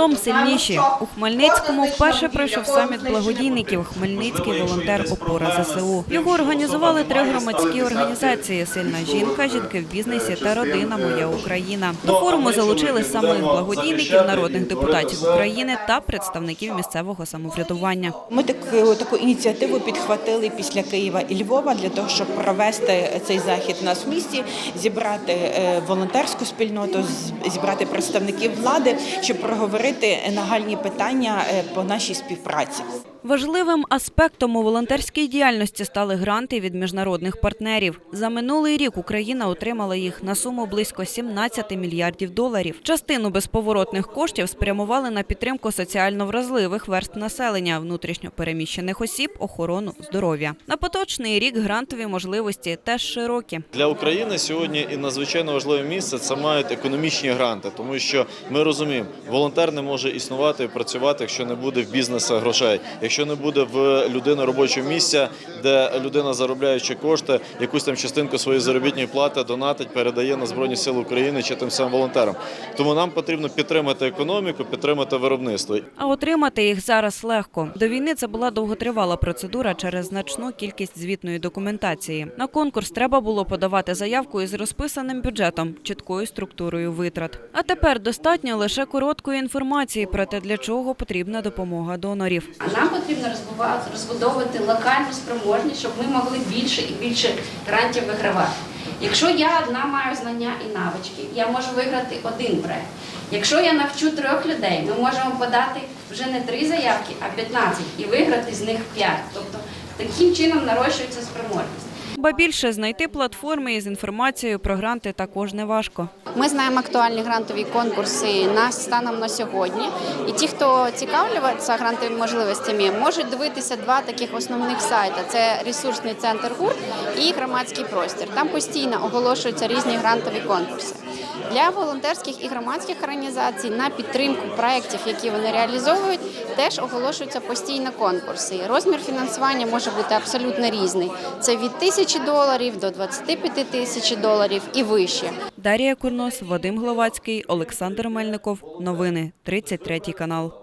Гуртом сильніші у Хмельницькому вперше пройшов саміт благодійників. Хмельницький волонтер опора ЗСУ. Його організували три громадські організації: Сильна жінка, жінки в бізнесі та родина Моя Україна. До форуму залучили самих благодійників, народних депутатів України та представників місцевого самоврядування. Ми таку, таку ініціативу підхватили після Києва і Львова для того, щоб провести цей захід у нас в місті, зібрати е, волонтерську спільноту, зібрати представників влади, щоб проговорити нагальні питання е, по нашій співпраці. Важливим аспектом у волонтерській діяльності стали гранти від міжнародних партнерів. За минулий рік Україна отримала їх на суму близько 17 мільярдів доларів. Частину безповоротних коштів спрямували на підтримку соціально вразливих верств населення, внутрішньо переміщених осіб, охорону здоров'я. На поточний рік грантові можливості теж широкі. Для України сьогодні і надзвичайно важливе місце це мають економічні гранти, тому що ми розуміємо, волонтер не може існувати і працювати, якщо не буде в бізнесу грошей, якщо не буде в людини робочого місця, де людина заробляючи кошти, якусь там частинку своєї заробітної плати донатить, передає на збройні сили України чи тим самим волонтерам. Тому нам потрібно підтримати економіку, підтримати виробництво. А отримати їх зараз легко. До війни це була довготривала процедура через значну кількість звітної документації. На конкурс треба було подавати заявку із розписаним бюджетом, чіткою структурою витрат. А тепер достатньо лише короткої інформації про те, для чого потрібна допомога донорів. А нам потрібно розбудовувати локальну спроможність, щоб ми могли більше і більше грантів вигравати. Якщо я одна маю знання і навички, я можу виграти один проект. Якщо я навчу трьох людей, ми можемо подати вже не три заявки, а 15 і виграти з них 5. Тобто таким чином нарощується спроможність. Ба більше знайти платформи із інформацією про гранти також не важко. Ми знаємо актуальні грантові конкурси на станом на сьогодні. І ті, хто цікавляться грантовими можливостями, можуть дивитися два таких основних сайти: це ресурсний центр ГУР і громадський простір. Там постійно оголошуються різні грантові конкурси. Для волонтерських і громадських організацій на підтримку проєктів, які вони реалізовують, теж оголошуються постійно конкурси. Розмір фінансування може бути абсолютно різний. Це від тисячі доларів до 25 тисяч доларів і вище. Дарія Курнос, Вадим Гловацький, Олександр Мельников. Новини 33 канал.